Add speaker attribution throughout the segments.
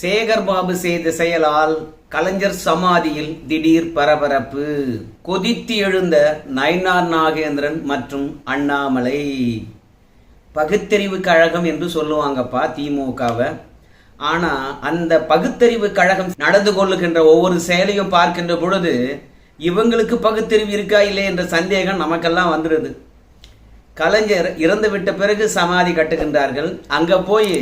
Speaker 1: சேகர் பாபு செய்த செயலால் கலைஞர் சமாதியில் திடீர் பரபரப்பு. கொதித்து எழுந்த நயனார் நாகேந்திரன் மற்றும் அண்ணாமலை. பகுத்தறிவு கழகம் என்று சொல்லுவாங்கப்பா திமுகவை. ஆனா அந்த பகுத்தறிவு கழகம் நடந்து கொள்ளுகின்ற ஒவ்வொரு செயலையும் பார்க்கின்ற பொழுது இவங்களுக்கு பகுத்தறிவு இருக்கா இல்லை என்ற சந்தேகம் நமக்கெல்லாம் வந்துடுது கலைஞர் இறந்து விட்ட பிறகு சமாதி கட்டுகின்றார்கள். அங்க போய்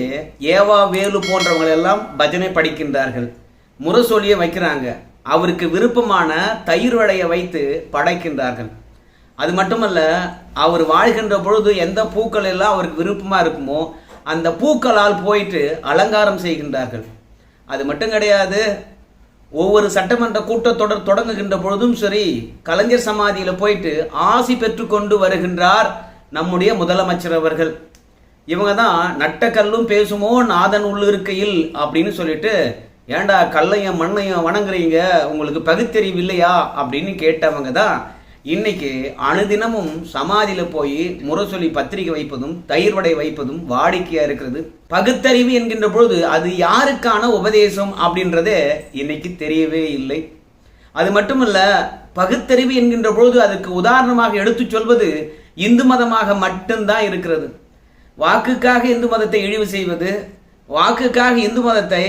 Speaker 1: ஏவா வேலு போன்றவங்க எல்லாம் பஜனை படிக்கின்றார்கள். முரசொலியை வைக்கிறாங்க. அவருக்கு விருப்பமான தயிர் வடையை வைத்து படைக்கின்றார்கள். அது மட்டுமல்ல அவர் வாழ்கின்ற பொழுது எந்த பூக்கள் எல்லாம் அவருக்கு விருப்பமா இருக்குமோ அந்த பூக்களால் போயிட்டு அலங்காரம் செய்கின்றார்கள். அது மட்டும் கிடையாது ஒவ்வொரு சட்டமன்ற கூட்டத்தொடர் தொடங்குகின்ற பொழுதும் சரி கலைஞர் சமாதியில் போயிட்டு ஆசி பெற்றுக்கொண்டு வருகின்றார். நம்முடைய முதலமைச்சர் அவர்கள். இவங்க தான் நட்டக்கல்லும் பேசுமோ நாதன் உள்ளிருக்கையில் அப்படின்னு சொல்லிட்டு ஏன்டா கல்லையும் மண்ணையும் வணங்குறீங்க? உங்களுக்கு பகுத்தறிவு இல்லையா? அப்படின்னு கேட்டவங்க தான் இன்னைக்கு அனுதினமும் சமாதியில் போய் முரசொலி பத்திரிகை வைப்பதும் தயிர் வடை வைப்பதும் வாடிக்கையாக இருக்கிறது. பகுத்தறிவு என்கின்ற பொழுது அது யாருக்கான உபதேசம் அப்படின்றதே இன்னைக்கு தெரியவே இல்லை. அது மட்டுமல்ல பகுத்தறிவு என்கின்ற பொழுது அதுக்கு உதாரணமாக எடுத்துச் சொல்வது இந்து மதமாக மட்டும்தான் இருக்கிறது. வாக்குக்காக இந்து மதத்தை இழிவு செய்வது வாக்குக்காக இந்து மதத்தை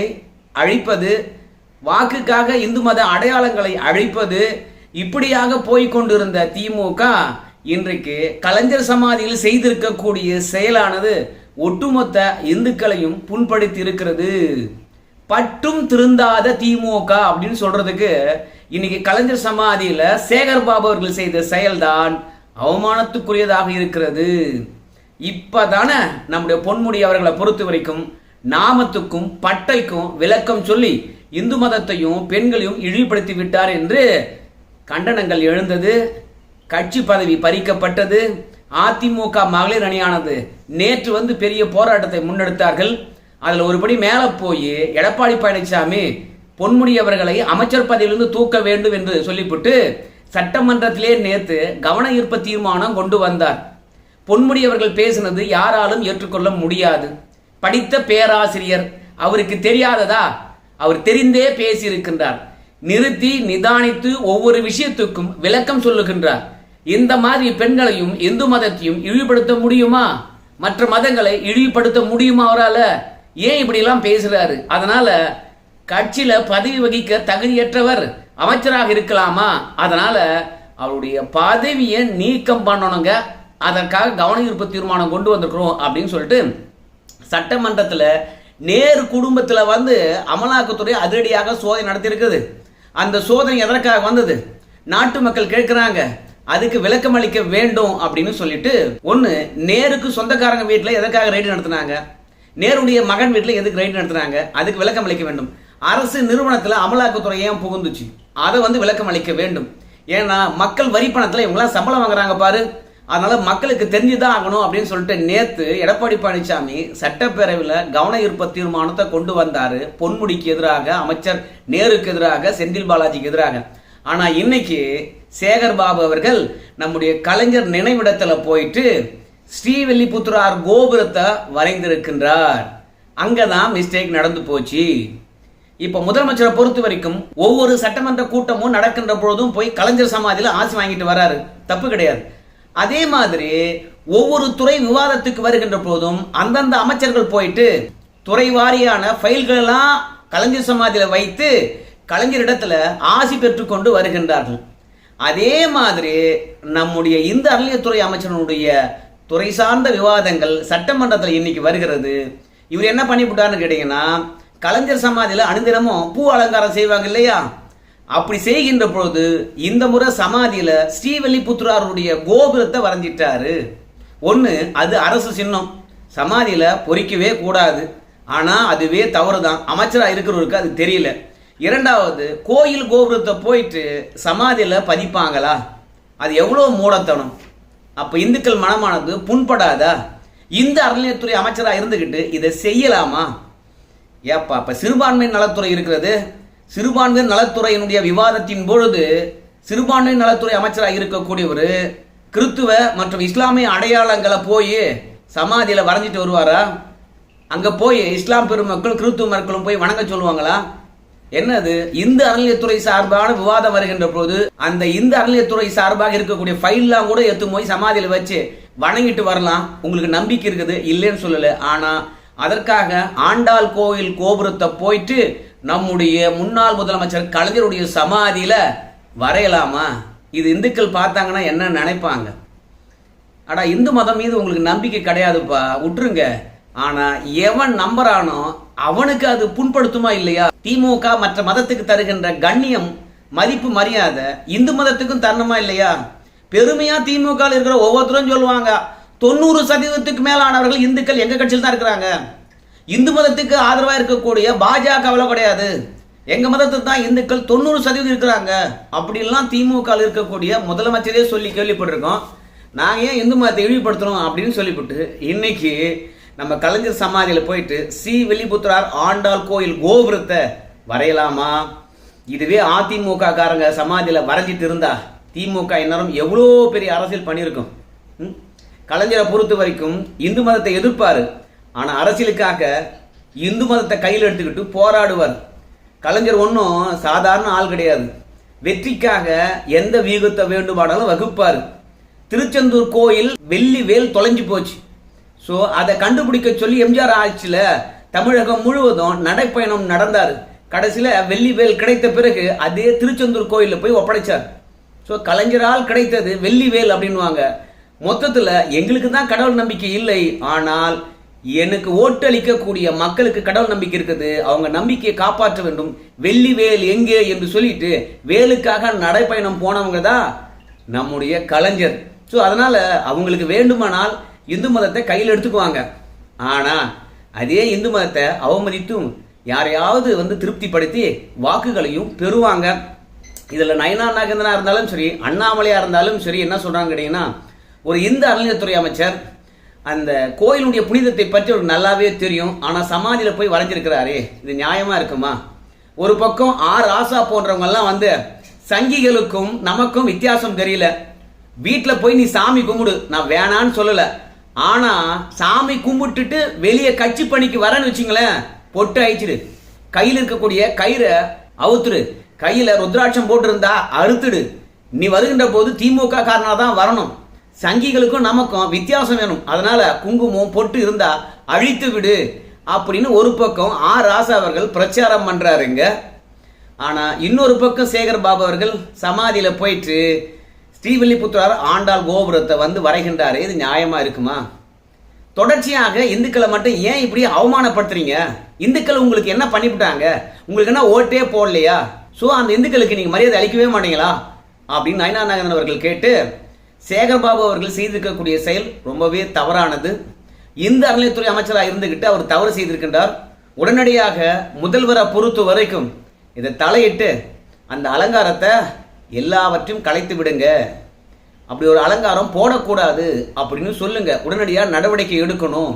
Speaker 1: அழிப்பது வாக்குக்காக இந்து மத அடையாளங்களை அழிப்பது இப்படியாக போய்கொண்டிருந்த திமுக இன்றைக்கு கலைஞர் சமாதியில் செய்திருக்கக்கூடிய செயலானது ஒட்டுமொத்த இந்துக்களையும் புண்படுத்தி இருக்கிறது பற்றும் திருந்தாத திமுக அப்படின்னு சொல்றதுக்கு இன்னைக்கு கலைஞர் சமாதியில சேகர் பாபு அவர்கள் செய்த செயல்தான் அவமானத்துக்குரியதாக இருக்கிறது. இப்பதானே நம்முடைய பொன்முடி அவர்களை பொறுத்த வரைக்கும் நாமத்துக்கும் பட்டைக்கும் விளக்கம் சொல்லி இந்து மதத்தையும் பெண்களையும் இழிவுபடுத்தி விட்டார் என்று கண்டனங்கள் எழுந்தது கட்சி பதவி பறிக்கப்பட்டது அதிமுக மகளிர் அணியானது நேற்று வந்து பெரிய போராட்டத்தை முன்னெடுத்தார்கள். அதில் ஒருபடி மேலே போய் எடப்பாடி பழனிசாமி பொன்முடி அவர்களை அமைச்சர் பதவியிலிருந்து தூக்க வேண்டும் என்று சொல்லிவிட்டு சட்டமன்றத்திலே நேற்று கவன ஈர்ப்பு தீர்மானம் கொண்டு வந்தார். பொன்முடி அவர்கள் பேசினது யாராலும் ஏற்றுக்கொள்ள முடியாது. படித்த பேராசிரியர் அவருக்கு தெரியாததா? அவர் தெரிந்தே பேசியிருக்கின்றார். நிறுத்தி நிதானித்து ஒவ்வொரு விஷயத்துக்கும் விளக்கம் சொல்லுகின்றார். இந்த மாதிரி பெண்களையும் இந்து மதத்தையும் இழிவுபடுத்த முடியுமா? மற்ற மதங்களை இழிவுபடுத்த முடியுமா அவரால்? ஏன் இப்படிலாம் பேசுறாரு? அதனால கட்சியில பதவி வகிக்க தகுதியற்றவர் அமைச்சராக இருக்கலாமா? அதனால அவருடைய பதவியை நீக்கம் பண்ணணுங்க. அதற்காக கவன ஈர்ப்பு தீர்மானம் கொண்டு வந்திருக்கிறோம் அப்படின்னு சொல்லிட்டு சட்டமன்றத்தில் நேரு குடும்பத்தில் வந்து அமலாக்கத்துறை அதிரடியாக சோதனை நடத்தியிருக்குது. அந்த சோதனை எதற்காக வந்தது? நாட்டு மக்கள் கேட்குறாங்க. அதுக்கு விளக்கம் அளிக்க வேண்டும் அப்படின்னு சொல்லிட்டு ஒன்று நேருக்கு சொந்தக்காரங்க வீட்டில் எதற்காக ரைடு நடத்தினாங்க? நேருடைய மகன் வீட்டில் எதுக்கு ரைடு நடத்துனாங்க? அதுக்கு விளக்கம் அளிக்க வேண்டும். அரசு நிறுவனத்தில் அமலாக்கத்துறை ஏன் புகுந்துச்சு? அதை வந்து விளக்கம் அளிக்க வேண்டும். ஏன்னா மக்கள் வரி பணத்தில் இவங்களாம் சம்பளம் வாங்குறாங்க பாரு. அதனால மக்களுக்கு தெரிஞ்சுதான் ஆகணும் அப்படின்னு சொல்லிட்டு நேத்து எடப்பாடி பழனிசாமி சட்டப்பேரவையில் கவன ஈர்ப்பு தீர்மானத்தை கொண்டு வந்தாரு. பொன்முடிக்கு எதிராக அமைச்சர் நேருக்கு எதிராக செந்தில் பாலாஜிக்கு எதிராக. ஆனா இன்னைக்கு சேகர் பாபு அவர்கள் நம்முடைய கலைஞர் நினைவிடத்துல போயிட்டு ஸ்ரீவில்லிபுத்துரார் கோபுரத்தை வரைந்திருக்கின்றார். அங்கதான் மிஸ்டேக் நடந்து போச்சு. இப்ப முதலமைச்சரை பொறுத்த வரைக்கும் ஒவ்வொரு சட்டமன்ற கூட்டமும் நடக்கின்ற பொழுதும் போய் கலைஞர் சமாதியில் ஆசி வாங்கிட்டு வராரு. தப்பு கிடையாது. அதே மாதிரி ஒவ்வொரு துறை விவாதத்துக்கு வருகின்ற போதும் அந்தந்த அமைச்சர்கள் போயிட்டு துறை வாரியான ஃபைல்கள் எல்லாம் கலைஞர் சமாதியில் வைத்து கலைஞரிடத்துல ஆசி பெற்றுக்கொண்டு வருகின்றார்கள். அதே மாதிரி நம்முடைய இந்த அறநிலையத்துறை அமைச்சர்களுடைய துறை சார்ந்த விவாதங்கள் சட்டமன்றத்தில் இன்னைக்கு வருகிறது. இவர் என்ன பண்ணிவிட்டார்னு கேட்டீங்கன்னா கலைஞர் சமாதியில் அனுதினமும் பூ அலங்காரம் செய்வாங்க இல்லையா அப்படி செய்கின்ற பொழுது இந்த முறை சமாதியில் ஸ்ரீவல்லிபுத்திராருடைய கோபுரத்தை வரைஞ்சிட்டாரு. ஒன்று அது அரசு சின்னம். சமாதியில் பொறிக்கவே கூடாது. ஆனால் அதுவே தவறு தான் அமைச்சராக இருக்கிறவருக்கு அது தெரியல. இரண்டாவது கோயில் கோபுரத்தை போயிட்டு சமாதியில் பதிப்பாங்களா? அது எவ்வளோ மூடத்தனம். அப்போ இந்துக்கள் மனமானது புண்படாதா? இந்த அறநிலையத்துறை அமைச்சராக இருந்துக்கிட்டு இதை செய்யலாமா? ஏப்பா அப்போ சிறுபான்மை நலத்துறை இருக்கிறது. சிறுபான்மை நலத்துறையினுடைய விவாதத்தின் பொழுது சிறுபான்மை நலத்துறை அமைச்சராக இருக்கக்கூடியவர் கிறித்துவ மற்றும் இஸ்லாமிய அடையாளங்களை போய் சமாதியில் வரைஞ்சிட்டு வருவாரா? அங்கே போய் இஸ்லாம் பெருமக்கள் கிறித்துவ மக்களும் போய் வணங்க சொல்லுவாங்களா? என்னது? இந்து அறநிலையத்துறை சார்பான விவாதம் வருகின்ற போது அந்த இந்து அறநிலையத்துறை சார்பாக இருக்கக்கூடிய ஃபைல்லாம் கூட எடுத்து போய் சமாதியில் வச்சு வணங்கிட்டு வரலாம். உங்களுக்கு நம்பிக்கை இருக்குது? இல்லைன்னு சொல்லலை. ஆனால் அதற்காக ஆண்டாள் கோயில் கோபுரத்தை போயிட்டு நம்முடைய முன்னாள் முதலமைச்சர் கலைஞருடைய சமாதியில வரையலாமா? இது இந்துக்கள் பார்த்தாங்கன்னா என்ன நினைப்பாங்க? அடா இந்து மதம் மீது உங்களுக்கு நம்பிக்கை கிடையாதுப்பா. விட்டுருங்க ஆனா எவன் நம்புறானோ அவனுக்கு அது புண்படுத்துமா இல்லையா? திமுக மற்ற மதத்துக்கு தருகின்ற கண்ணியம் மதிப்பு மரியாதை இந்து மதத்துக்கும் தரணுமா இல்லையா? பெருமையா திமுக இருக்கிற ஒவ்வொருத்தரும் சொல்லுவாங்க தொண்ணூறு சதவீதத்துக்கு மேலானவர்கள் இந்துக்கள் எங்க கட்சியில் தான் இருக்கிறாங்க? இந்து மதத்துக்கு ஆதரவா இருக்கக்கூடிய பாஜகவில் கிடையாது. எங்க மதத்துக்கு தான் இந்துக்கள் தொண்ணூறு சதவீதம் இருக்கிறாங்க. அப்படின்லாம் திமுக இருக்கக்கூடிய முதலமைச்சரே சொல்லி கேள்விப்பட்டிருக்கோம். நாங்கள் ஏன் இந்து மதத்தை இழிவுபடுத்துறோம் அப்படின்னு சொல்லிவிட்டு இன்னைக்கு நம்ம கலைஞர் சமாதியில் போயிட்டு சி. வெளிபுத்திரார் ஆண்டாள் கோயில் கோபுரத்தை வரையலாமா? இதுவே அதிமுக காரங்க சமாதியில் வரைஞ்சிட்டு இருந்தா திமுக இன்னும் எவ்வளோ பெரிய அரசியல் பண்ணியிருக்கும். கலைஞரை பொறுத்த வரைக்கும் இந்து மதத்தை எதிர்ப்பாரு. ஆனால் அரசியலுக்காக இந்து மதத்தை கையில் எடுத்துக்கிட்டு போராடுவார். கலைஞர் ஒன்றும் சாதாரண ஆள் கிடையாது. வெற்றிக்காக எந்த வியூகத்தை வேண்டுமானாலும் வகுப்பார். திருச்செந்தூர் கோயில் வெள்ளி வேல் தொலைஞ்சு போச்சு. ஸோ அதை கண்டுபிடிக்க சொல்லி எம்ஜிஆர் ஆட்சியில் தமிழகம் முழுவதும் நடைப்பயணம் நடந்தார். கடைசியில் வெள்ளி வேல் கிடைத்த பிறகு அதே திருச்செந்தூர் கோயிலில் போய் ஒப்படைச்சார். ஸோ கலைஞரால் கிடைத்தது வெள்ளி வேல் அப்படின்வாங்க மொத்தத்தில் எங்களுக்கு தான் கடவுள் நம்பிக்கை இல்லை. ஆனால் எனக்கு ஓட்டளிக்கக்கூடிய மக்களுக்கு கடவுள் நம்பிக்கை இருக்குது. அவங்க நம்பிக்கையை காப்பாற்ற வேண்டும். வெள்ளி வேல் எங்கே என்று சொல்லிட்டு வேலுக்காக நடைப்பயணம் போனவங்க தான் நம்முடைய கலைஞர். ஸோ அதனால் அவங்களுக்கு வேண்டுமானால் இந்து மதத்தை கையில் எடுத்துக்குவாங்க. ஆனால் அதே இந்து மதத்தை அவமதித்தும் யாரையாவது வந்து திருப்திப்படுத்தி வாக்குகளையும் பெறுவாங்க. இதில் நயனா நாகேந்திரனா இருந்தாலும் சரி அண்ணாமலையாக இருந்தாலும் சரி என்ன சொல்கிறாங்க கேட்டிங்கன்னா ஒரு இந்து அறநிலையத்துறை அமைச்சர் அந்த கோயிலுடைய புனிதத்தை பற்றி அவருக்கு நல்லாவே தெரியும். ஆனால் சமாதியில் போய் வரைஞ்சிருக்கிறாரே இது நியாயமாக இருக்குமா? ஒரு பக்கம் ஆர் ஆசா போன்றவங்கெல்லாம் வந்து சங்கிகளுக்கும் நமக்கும் வித்தியாசம் தெரியல. வீட்டில் போய் நீ சாமி கும்பிடு நான் வேணான்னு சொல்லலை. ஆனால் சாமி கும்பிட்டுட்டு வெளியே கட்சி பணிக்கு வரேன்னு வச்சுங்களேன் பொட்டு அழிச்சிடு. கையில் இருக்கக்கூடிய கயிறை அவுத்துடு. கையில் ருத்ராட்சம் போட்டிருந்தா அறுத்துடு. நீ வருகின்ற போது திமுக காரனா தான் வரணும். சங்கிகளுக்கும் நமக்கும் வித்தியாசம் வேணும். அதனால குங்குமம் பொட்டு இருந்தா அழித்து விடு அப்படின்னு ஒரு பக்கம் ஆர் ராசா அவர்கள் பிரச்சாரம் பண்றாருங்க. ஆனா இன்னொரு பக்கம் சேகர் பாபு அவர்கள் சமாதியில போயிட்டு ஸ்ரீவல்லிபுத்திரார் ஆண்டாள் கோபுரத்தை வந்து வரைகின்றாரு. இது நியாயமா இருக்குமா? தொடர்ச்சியாக இந்துக்களை மட்டும் ஏன் இப்படி அவமானப்படுத்துறீங்க? இந்துக்கள் உங்களுக்கு என்ன பண்ணிவிட்டாங்க? உங்களுக்கு என்ன ஓட்டே போடலையா? ஸோ அந்த இந்துக்களுக்கு நீங்கள் மரியாதை அளிக்கவே மாட்டீங்களா? அப்படின்னு நயனா நாகந்தன் அவர்கள் கேட்டு சேகர்பாபு அவர்கள் செய்திருக்கக்கூடிய செயல் ரொம்பவே தவறானது. இந்த அறநிலையத்துறை அமைச்சராக இருந்துகிட்டு அவர் தவறு செய்திருக்கின்றார். உடனடியாக முதல்வரை பொறுத்த வரைக்கும் இதை தலையிட்டு அந்த அலங்காரத்தை எல்லாவற்றையும் கலைத்து விடுங்க. அப்படி ஒரு அலங்காரம் போடக்கூடாது அப்படின்னு சொல்லுங்க. உடனடியாக நடவடிக்கை எடுக்கணும்.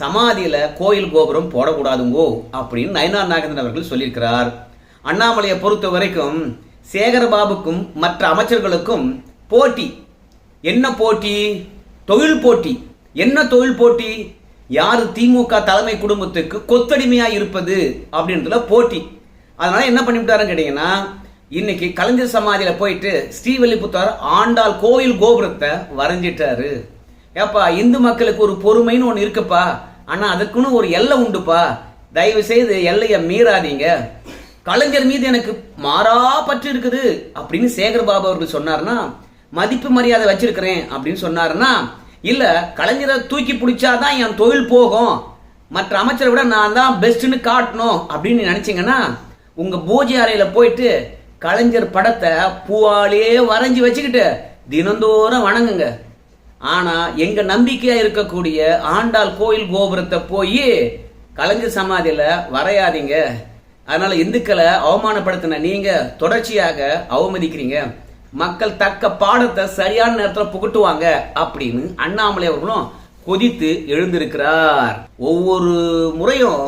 Speaker 1: சமாதியில் கோயில் கோபுரம் போடக்கூடாதுங்கோ அப்படின்னு நயனார் நாகேந்திரன் அவர்கள் சொல்லியிருக்கிறார். அண்ணாமலையை பொறுத்த வரைக்கும் சேகரபாபுக்கும் மற்ற அமைச்சர்களுக்கும் போட்டி என்ன போட்டி? தொழில் போட்டி. என்ன தொழில் போட்டி? யார் திமுக தலைமை குடும்பத்துக்கு கொத்தடிமையாக இருப்பது அப்படின்றதுல போட்டி. அதனால என்ன பண்ணிவிட்டாருன்னு கேட்டீங்கன்னா இன்னைக்கு கலைஞர் சமாதியில் போயிட்டு ஸ்ரீவல்லிபுத்தார் ஆண்டாள் கோயில் கோபுரத்தை வரைஞ்சிட்டாரு. ஏப்பா இந்து மக்களுக்கு ஒரு பொறுமைன்னு ஒன்று இருக்குப்பா. ஆனால் அதுக்குன்னு ஒரு எல்லை உண்டுப்பா. தயவு செய்து எல்லையை மீறாதீங்க. கலைஞர் மீது எனக்கு மாறா பற்று இருக்குது அப்படின்னு சேகர் பாபு அவர்கள் சொன்னார்னா மதிப்பு மரியாதை வச்சிருக்கிறேன் அப்படின்னு சொன்னாருன்னா இல்லை கலைஞரை தூக்கி பிடிச்சாதான் என் தொழில் போகும். மற்ற அமைச்சரை விட நான் தான் பெஸ்ட்டுன்னு காட்டணும் அப்படின்னு நினச்சிங்கன்னா உங்கள் பூஜை அறையில் போயிட்டு கலைஞர் படத்தை பூவாலே வரைஞ்சி வச்சுக்கிட்டு தினந்தோறும் வணங்குங்க. ஆனால் எங்கள் நம்பிக்கையாக இருக்கக்கூடிய ஆண்டாள் கோயில் கோபுரத்தை போய் கலைஞர் சமாதியில் வரையாதீங்க. அதனால் இந்துக்களை அவமானப்படுத்தின நீங்கள் தொடர்ச்சியாக அவமதிக்கிறீங்க. மக்கள் தக்க பாடத்தை சரியான நேரத்தில் புகட்டுவாங்க அப்படின்னு அண்ணாமலை அவர்களும் கொதித்து எழுந்திருக்கிறார். ஒவ்வொரு முறையும்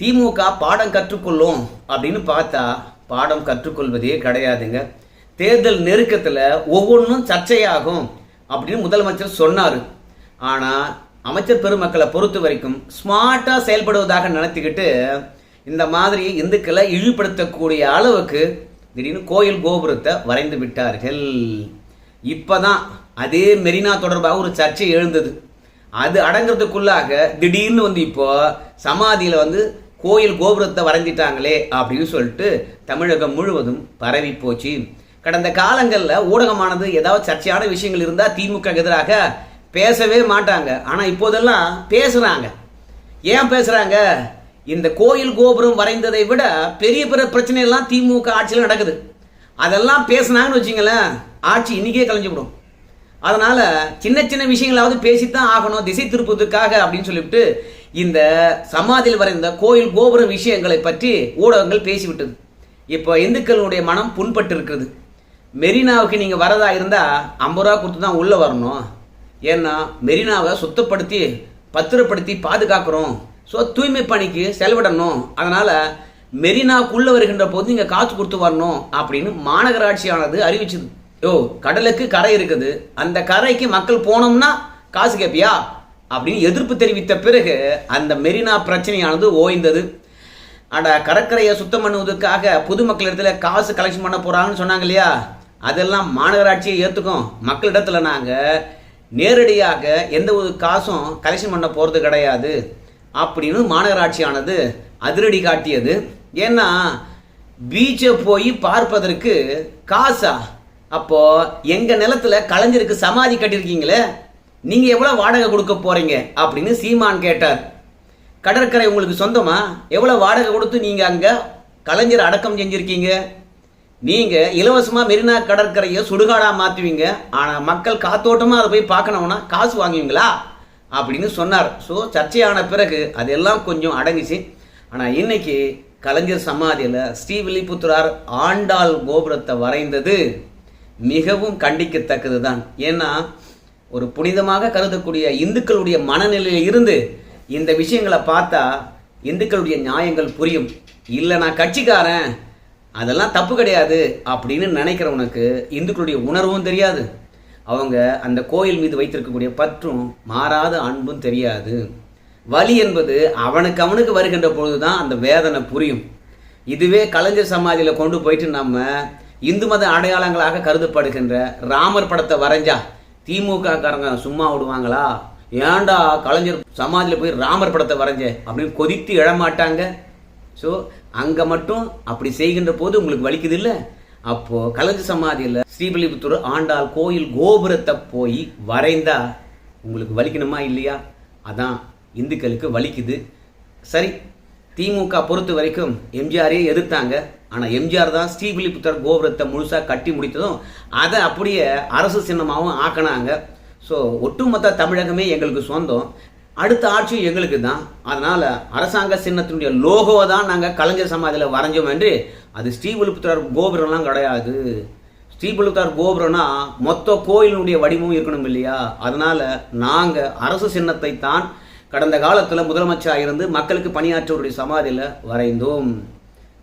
Speaker 1: திமுக பாடம் கற்றுக்கொள்ளும் அப்படின்னு பார்த்தா பாடம் கற்றுக்கொள்வதே கிடையாதுங்க. தேர்தல் நெருக்கத்தில் ஒவ்வொன்றும் சர்ச்சையாகும் அப்படின்னு முதலமைச்சர் சொன்னார். ஆனால் அமைச்சர் பெருமக்களை பொறுத்த வரைக்கும் ஸ்மார்ட்டாக செயல்படுவதாக நினைத்துக்கிட்டு இந்த மாதிரி இந்துக்களை இழிப்படுத்தக்கூடிய அளவுக்கு திடீர்னு கோயில் கோபுரத்தை வரைந்து விட்டார்கள். இப்பதான் அதே மெரினா தொடர்பாக ஒரு சர்ச்சை எழுந்தது. அது அடங்குறதுக்குள்ளாக திடீர்னு வந்து இப்போ சமாதியில் வந்து கோயில் கோபுரத்தை வரைஞ்சிட்டாங்களே அப்படின்னு சொல்லிட்டு தமிழகம் முழுவதும் பரவி போச்சு. கடந்த காலங்களில் ஊடகமானது ஏதாவது சர்ச்சையான விஷயங்கள் இருந்தால் திமுக எதிராக பேசவே மாட்டாங்க. ஆனால் இப்போதெல்லாம் பேசுகிறாங்க ஏன் பேசுகிறாங்க இந்த கோயில் கோபுரம் வரைந்ததை விட பெரிய பெரிய பிரச்சனை எல்லாம் திமுக ஆட்சியில் நடக்குது. அதெல்லாம் பேசினாங்கன்னு வச்சுங்களேன் ஆட்சி இன்னைக்கே கலைஞ்சுவிடும் அதனால சின்ன சின்ன விஷயங்களாவது பேசித்தான் ஆகணும் திசை திருப்பதுக்காக அப்படின்னு சொல்லிவிட்டு இந்த சமாதியில் வரைந்த கோயில் கோபுரம் விஷயங்களை பற்றி ஊடகங்கள் பேசிவிட்டது. இப்போ இந்துக்களுடைய மனம் புண்பட்டு இருக்குது மெரினாவுக்கு நீங்கள் வரதா இருந்தால் ஐம்பது ரூபா கொடுத்து தான் உள்ளே வரணும். ஏன்னா மெரினாவை சுத்தப்படுத்தி பத்திரப்படுத்தி பாதுகாக்கிறோம். ஸோ தூய்மை பணிக்கு செலவிடணும். அதனால் மெரினாக்குள்ளே வருகின்ற போது நீங்கள் காசு கொடுத்து வரணும் அப்படின்னு மாநகராட்சியானது அறிவிச்சது. யோ கடலுக்கு கரை இருக்குது. அந்த கரைக்கு மக்கள் போனோம்னா காசு கேட்பியா அப்படின்னு எதிர்ப்பு தெரிவித்த பிறகு அந்த மெரினா பிரச்சனையானது ஓய்ந்தது. அட கடற்கரையை சுத்தம் பண்ணுவதற்காக பொதுமக்கள் இடத்துல காசு கலெக்ஷன் பண்ண போகிறாங்கன்னு சொன்னாங்க இல்லையா? அதெல்லாம் மாநகராட்சியை ஏற்றுக்கும் மக்களிடத்துல நாங்கள் நேரடியாக எந்த ஒரு காசும் கலெக்ஷன் பண்ண போகிறது கிடையாது. அப்படின்னு மாநகராட்சியானது அதிரடி காட்டியது. ஏன்னா பீச்சை போய் பார்ப்பதற்கு காசா. அப்போ எங்க நிலத்துல கலைஞருக்கு சமாதி கட்டியிருக்கீங்களே நீங்க எவ்வளவு வாடகை கொடுக்க போறீங்க அப்படின்னு சீமான் கேட்டார். கடற்கரை உங்களுக்கு சொந்தமா? எவ்வளவு வாடகை கொடுத்து நீங்க அங்க கலைஞர் அடக்கம் செஞ்சிருக்கீங்க? நீங்க இலவசமா மெரினா கடற்கரையை சுடுகாடா மாத்துவீங்க. ஆனா மக்கள் காத்தோட்டமா அதை போய் பார்க்கணும்னா காசு வாங்குவீங்களா? அப்படின்னு சொன்னார். ஸோ சர்ச்சையான பிறகு அதெல்லாம் கொஞ்சம் அடங்கிச்சு. ஆனால் இன்னைக்கு கலைஞர் சமாதியில் ஸ்ரீவில்லிபுத்திரார் ஆண்டாள் கோபுரத்தை வரைந்தது மிகவும் கண்டிக்கத்தக்கது தான் ஏன்னா ஒரு புனிதமாக கருதக்கூடிய இந்துக்களுடைய மனநிலையில் இருந்து இந்த விஷயங்களை பார்த்தா இந்துக்களுடைய நியாயங்கள் புரியும். இல்லை நான் கட்சிக்காரன் அதெல்லாம் தப்பு கிடையாது அப்படின்னு நினைக்கிறவனுக்கு இந்துக்களுடைய உணர்வும் தெரியாது. அவங்க அந்த கோயில் மீது வைத்திருக்கக்கூடிய பற்றும் மாறாத அன்பும் தெரியாது. வலி என்பது அவனுக்கு அவனுக்கு வருகின்ற பொழுது தான் அந்த வேதனை புரியும். இதுவே கலைஞர் சமாதியில் கொண்டு போயிட்டு நம்ம இந்து மத அடையாளங்களாக கருதப்படுகின்ற ராமர் படத்தை வரைஞ்சா திமுக காரங்க சும்மா விடுவாங்களா? ஏன்டா கலைஞர் சமாதியில் போய் ராமர் படத்தை வரைஞ்ச அப்படின்னு கொதித்து எழமாட்டாங்க ஸோ அங்கே மட்டும் அப்படி செய்கின்ற போது உங்களுக்கு வலிக்குது இல்லை? அப்போ கலைஞர் சமாதியில் ஸ்ரீபலிபுத்தூர் ஆண்டாள் கோயில் கோபுரத்தை போய் வரைந்தா உங்களுக்கு வலிக்கணுமா இல்லையா? அதான் இந்துக்களுக்கு வலிக்குது. சரி திமுக பொறுத்த வரைக்கும் எம்ஜிஆரே எதிர்த்தாங்க. ஆனால் எம்ஜிஆர் தான் ஸ்ரீவில்லிபுத்தர் கோபுரத்தை முழுசாக கட்டி முடித்ததும் அதை அப்படியே அரசு சின்னமாகவும் ஆக்கினாங்க. ஸோ ஒட்டுமொத்த தமிழகமே எங்களுக்கு சொந்தம். அடுத்த ஆட்சியும் எங்களுக்கு தான் அதனால் அரசாங்க சின்னத்தினுடைய லோகோவை தான் நாங்கள் கலைஞர் சமாதியில் வரைஞ்சோம் என்று அது ஸ்ரீவிழுப்புத்தார் கோபுரம்லாம் கிடையாது. ஸ்ரீவிழுப்புத்தார் கோபுரம்னா மொத்த கோயிலினுடைய வடிவமும் இருக்கணும் இல்லையா? அதனால நாங்கள் அரசு சின்னத்தை தான் கடந்த காலத்தில் முதலமைச்சராக இருந்து மக்களுக்கு பணியாற்றவருடைய சமாதியில் வரைந்தோம்.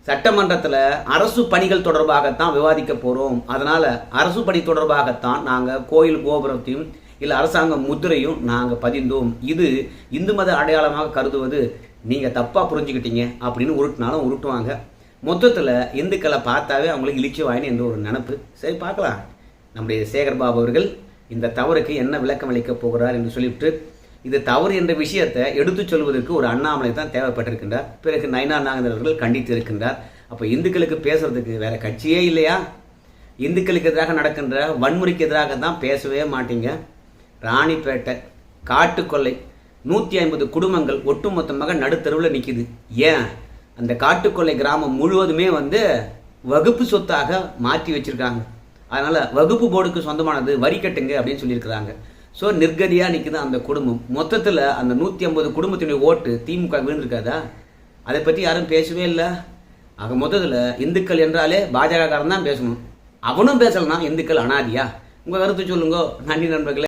Speaker 1: சட்டமன்றத்தில் அரசு பணிகள் தொடர்பாகத்தான் விவாதிக்க போகிறோம் அதனால் அரசு பணி தொடர்பாகத்தான் நாங்கள் கோயில் கோபுரத்தையும் இல்லை அரசாங்க முத்திரையும் நாங்கள் பதிந்தோம். இது இந்து மத அடையாளமாக கருதுவது நீங்கள் தப்பாக புரிஞ்சுக்கிட்டீங்க அப்படின்னு உருட்டினாலும் உருட்டுவாங்க. மொத்தத்தில் இந்துக்களை பார்த்தாவே அவங்களுக்கு இழிச்சு வாயின்னு என்ற ஒரு நினப்பு? சரி பார்க்கலாம். நம்முடைய சேகர் பாபு அவர்கள் இந்த தவறுக்கு என்ன விளக்கம் அளிக்கப் போகிறார் என்று சொல்லிவிட்டு இது தவறு என்ற விஷயத்தை எடுத்துச் சொல்வதற்கு ஒரு அண்ணாமலை தான் தேவைப்பட்டிருக்கின்றார். பிறகு நயனா நாகேந்திரன் அவர்கள் கண்டித்து இருக்கின்றார் அப்போ இந்துக்களுக்கு பேசுறதுக்கு வேற கட்சியே இல்லையா? இந்துக்களுக்கு எதிராக நடக்கின்ற வன்முறைக்கு எதிராக தான் பேசவே மாட்டீங்க. ராணிப்பேட்டை காட்டுக்கொள்ளை நூற்றி ஐம்பது குடும்பங்கள் ஒட்டுமொத்தமாக நடுத்தருவில் நிற்கிது ஏன்? அந்த காட்டுக்கொள்ளை கிராமம் முழுவதுமே வந்து வகுப்பு சொத்தாக மாற்றி வச்சுருக்காங்க. அதனால் வகுப்பு போர்டுக்கு சொந்தமானது வரி கட்டுங்க அப்படின்னு சொல்லியிருக்கிறாங்க. ஸோ நிர்கதியாக நிற்குது அந்த குடும்பம். மொத்தத்தில் அந்த நூற்றி ஐம்பது குடும்பத்தினுடைய ஓட்டு திமுக விழுந்திருக்காதா? அதை பற்றி யாரும் பேசவே இல்லை. ஆக மொத்தத்தில் இந்துக்கள் என்றாலே பாஜகக்காரன் தான் பேசணும். அவனும் பேசலைனா இந்துக்கள் அனாதியா? உங்கள் கருத்து சொல்லுங்க நன்றி நண்பர்களே.